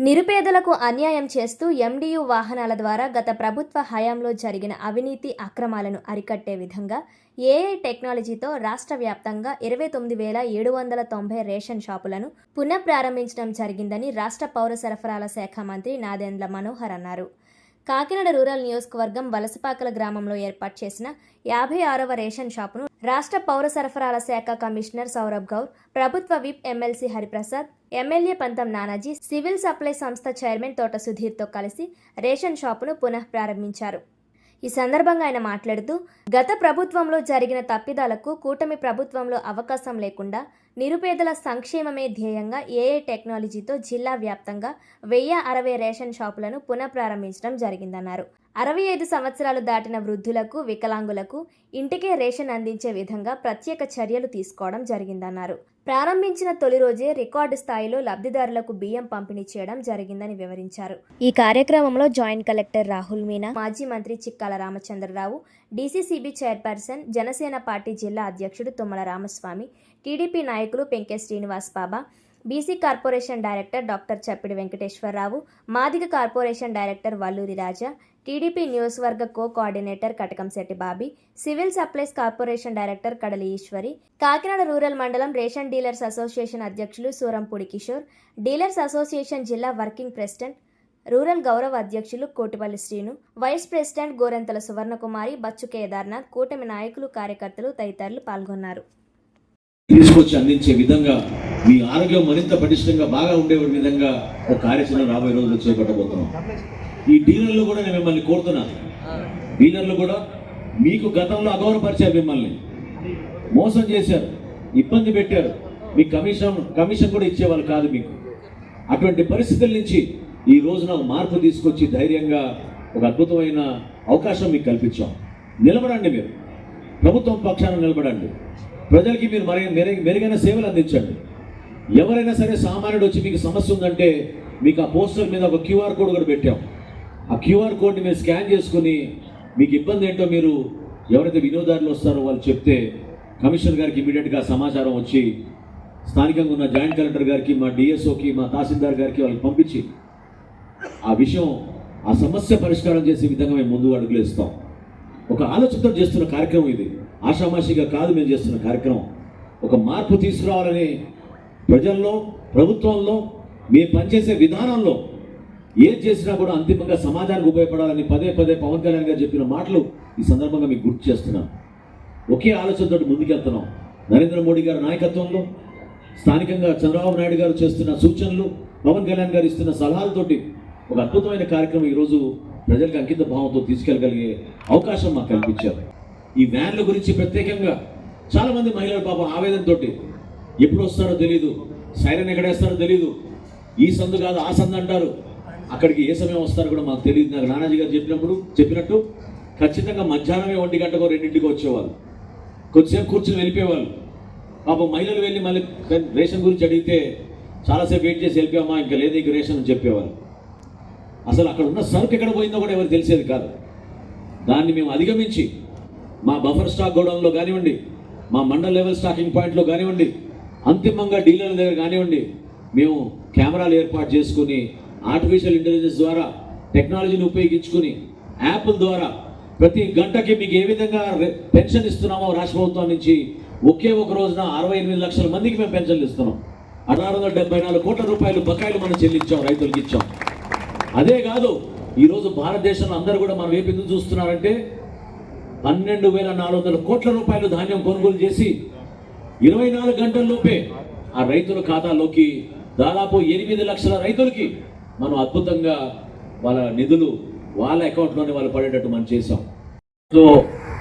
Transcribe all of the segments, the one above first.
నిరుపేదలకు అన్యాయం చేస్తూ ఎండియు వాహనాల ద్వారా గత ప్రభుత్వ హయాంలో జరిగిన అవినీతి అక్రమాలను అరికట్టే విధంగా ఏఐ టెక్నాలజీతో రాష్ట్ర వ్యాప్తంగా ఇరవై తొమ్మిది వేల ఏడు వందల తొంభై రేషన్ షాపులను పునఃప్రారంభించడం జరిగిందని రాష్ట్ర పౌర సరఫరాల శాఖ మంత్రి నాదెండ్ల మనోహర్ అన్నారు. కాకినాడ రూరల్ నియోజకవర్గం వలసపాకల గ్రామంలో ఏర్పాటు చేసిన యాభై ఆరవ రేషన్ షాపును రాష్ట్ర పౌర సరఫరాల శాఖ కమిషనర్ సౌరభ్ గౌర్ ప్రభుత్వ whip MLC Hariprasad MLA Pantham Nanaji civil supply సంస్థ చైర్మన్ తోట సుధీర్తో కలిసి రేషన్ షాపును పునః ప్రారంభించారు ఈ సందర్భంగా ఆయన మాట్లాడుతూ గత ప్రభుత్వంలో జరిగిన తప్పిదాలకు కూటమి ప్రభుత్వంలో అవకాశం లేకుండా నిరుపేదల సంక్షేమమే ధ్యేయంగా ఏఏ టెక్నాలజీతో జిల్లా వ్యాప్తంగా వెయ్యి అరవై రేషన్ షాపులను పునఃప్రారంభించడం జరిగిందన్నారు. అరవై ఐదు సంవత్సరాలు దాటిన వృద్ధులకు వికలాంగులకు ఇంటికే రేషన్ అందించే విధంగా ప్రత్యేక చర్యలు తీసుకోవడం జరిగిందన్నారు. ప్రారంభించిన తొలి రోజే రికార్డు స్థాయిలో లబ్ధిదారులకు బియ్యం పంపిణీ చేయడం జరిగిందని వివరించారు. ఈ కార్యక్రమంలో జాయింట్ కలెక్టర్ రాహుల్ మీనా మాజీ మంత్రి Chikkala Ramachandrarao DCCB chairperson Janasena party జిల్లా అధ్యక్షుడు తుమ్మల రామస్వామి టీడీపీ నాయకులు Penke Srinivas Baba BC corporation director doctor Chappidi Venkateswararao Madiga corporation director Valluri Raja TDP నియోజకవర్గ co coordinator Katakamsetti Bobby civil supplies corporation director Kadali Eswari Kakinada rural మండలం ration dealers association అధ్యక్షులు Surampudi Kishore dealers association జిల్లా working president rural గౌరవ అధ్యక్షులు Kotipalli Srinu vice president గోరెంతల Suvarnakumari Bachu Kedarnath కూటమి నాయకులు కార్యకర్తలు తదితరులు పాల్గొన్నారు. తీసుకొచ్చి అందించే విధంగా మీ ఆరోగ్యం మరింత పటిష్టంగా బాగా ఉండే విధంగా ఒక కార్యాచరణ రాబోయే రోజుల్లో చేపట్టబోతున్నాం. ఈ డీలర్లు కూడా నేను మిమ్మల్ని కోరుతున్నాను డీలర్లు కూడా మీకు గతంలో అగౌరవపరిచారు మిమ్మల్ని. మోసం చేశారు ఇబ్బంది పెట్టారు. మీ కమిషన్ కమిషన్ కూడా ఇచ్చేవాళ్ళు కాదు మీకు. అటువంటి పరిస్థితుల నుంచి ఈ రోజున మార్పు తీసుకొచ్చి ధైర్యంగా ఒక అద్భుతమైన అవకాశం మీకు కల్పించాం. నిలబడండి మీరు. ప్రభుత్వం పక్షాన నిలబడండి. ప్రజలకి మీరు మరి మెరుగైన సేవలు అందించండి. ఎవరైనా సరే సామాన్యుడు వచ్చి మీకు సమస్య ఉందంటే మీకు ఆ పోస్టర్ మీద ఒక క్యూఆర్ కోడ్ కూడా పెట్టాం. ఆ క్యూఆర్ కోడ్ని మీరు స్కాన్ చేసుకుని మీకు ఇబ్బంది ఏంటో మీరు ఎవరైతే వినియోగదారులు వస్తారో వాళ్ళు చెప్తే కమిషనర్ గారికి ఇమీడియట్గా సమాచారం వచ్చి స్థానికంగా ఉన్న జాయింట్ కలెక్టర్ గారికి మా డిఎస్ఓకి మా తహసీల్దార్ గారికి వాళ్ళకి పంపించి ఆ విషయం ఆ సమస్య పరిష్కారం చేసే విధంగా మేము ముందు అడుగులేస్తాం ఒక ఆలోచనతో చేస్తున్న కార్యక్రమం ఇది. ఆషామాషిగా కాదు మేము చేస్తున్న కార్యక్రమం. ఒక మార్పు తీసుకురావాలని ప్రజల్లో ప్రభుత్వంలో మేము పనిచేసే విధానంలో ఏం చేసినా కూడా అంతిమంగా సమాజానికి ఉపయోగపడాలని పదే పదే పవన్ కళ్యాణ్ గారు చెప్పిన మాటలు ఈ సందర్భంగా మీకు గుర్తు చేస్తున్నాం. ఒకే ఆలోచనతో ముందుకెళ్తున్నాం. నరేంద్ర మోడీ గారి నాయకత్వంలో స్థానికంగా చంద్రబాబు నాయుడు గారు చేస్తున్న సూచనలు పవన్ కళ్యాణ్ గారు ఇస్తున్న సలహాలతోటి ఒక అద్భుతమైన కార్యక్రమం ఈరోజు ప్రజలకు అంకిత భావంతో తీసుకెళ్ళగలిగే అవకాశం మాకు కల్పించారు. ఈ వ్యాన్ల గురించి ప్రత్యేకంగా చాలామంది మహిళలు పాపం ఆవేదనతోటి ఎప్పుడు వస్తారో తెలియదు సైరన్ ఎక్కడేస్తారో తెలియదు ఈ సందు కాదు ఆ సందు అంటారు. అక్కడికి ఏ సమయం వస్తారో కూడా మాకు తెలియదు నాకు నానాజీ గారు చెప్పినప్పుడు చెప్పినట్టు ఖచ్చితంగా మధ్యాహ్నమే ఒంటి గంటకో రెండింటికి వచ్చేవాళ్ళు. కొద్దిసేపు కూర్చుని వెళ్ళిపోయేవాళ్ళు. పాపం మహిళలు వెళ్ళి మళ్ళీ రేషన్ గురించి అడిగితే చాలాసేపు వెయిట్ చేసి వెళ్ళిపోయామా ఇంకా లేదు ఇంక రేషన్ అని చెప్పేవాళ్ళు. అసలు అక్కడ ఉన్న సరుకు ఎక్కడ పోయిందో కూడా ఎవరు తెలిసేది కాదు. దాన్ని మేము అధిగమించి మా బఫర్ స్టాక్ గోడౌన్లో కానివ్వండి మా మండల్ లెవెల్ స్టాకింగ్ పాయింట్లో కానివ్వండి అంతిమంగా డీలర్ల దగ్గర కానివ్వండి మేము కెమెరాలు ఏర్పాటు చేసుకుని ఆర్టిఫిషియల్ ఇంటెలిజెన్స్ ద్వారా టెక్నాలజీని ఉపయోగించుకుని యాప్ల ద్వారా ప్రతి గంటకి మీకు ఏ విధంగా రె- పెన్షన్ ఇస్తున్నామో రాష్ట్ర ప్రభుత్వం నుంచి ఒకే ఒక రోజున అరవై ఎనిమిది లక్షల మందికి మేము పెన్షన్లు ఇస్తున్నాం. ఆరు వందల డెబ్బై నాలుగు కోట్ల రూపాయలు బకాయిలు మనం చెల్లించాం రైతులకు ఇచ్చాం. అదే కాదు ఈరోజు భారతదేశంలో అందరూ కూడా మనం ఏ ఎందుకు చూస్తున్నారంటే పన్నెండు వేల నాలుగు వందల కోట్ల రూపాయలు ధాన్యం కొనుగోలు చేసి ఇరవై నాలుగు గంటల్లోపే ఆ రైతుల ఖాతాలోకి దాదాపు ఎనిమిది లక్షల రైతులకి మనం అద్భుతంగా వాళ్ళ నిధులు వాళ్ళ అకౌంట్లోనే వాళ్ళు పడేటట్టు మనం చేసాం సో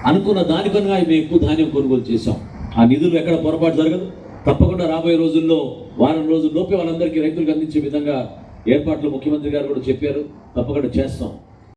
అనుకున్న దానికన్నా మేము ఎక్కువ ధాన్యం కొనుగోలు చేసాం ఆ నిధులు ఎక్కడ పొరపాటు జరగదు. తప్పకుండా రాబోయే రోజుల్లో వారం రోజుల్లోపే వాళ్ళందరికీ రైతులకు అందించే విధంగా ఏర్పాట్లు ముఖ్యమంత్రి గారు కూడా చెప్పారు. తప్పకుండా చేస్తాం.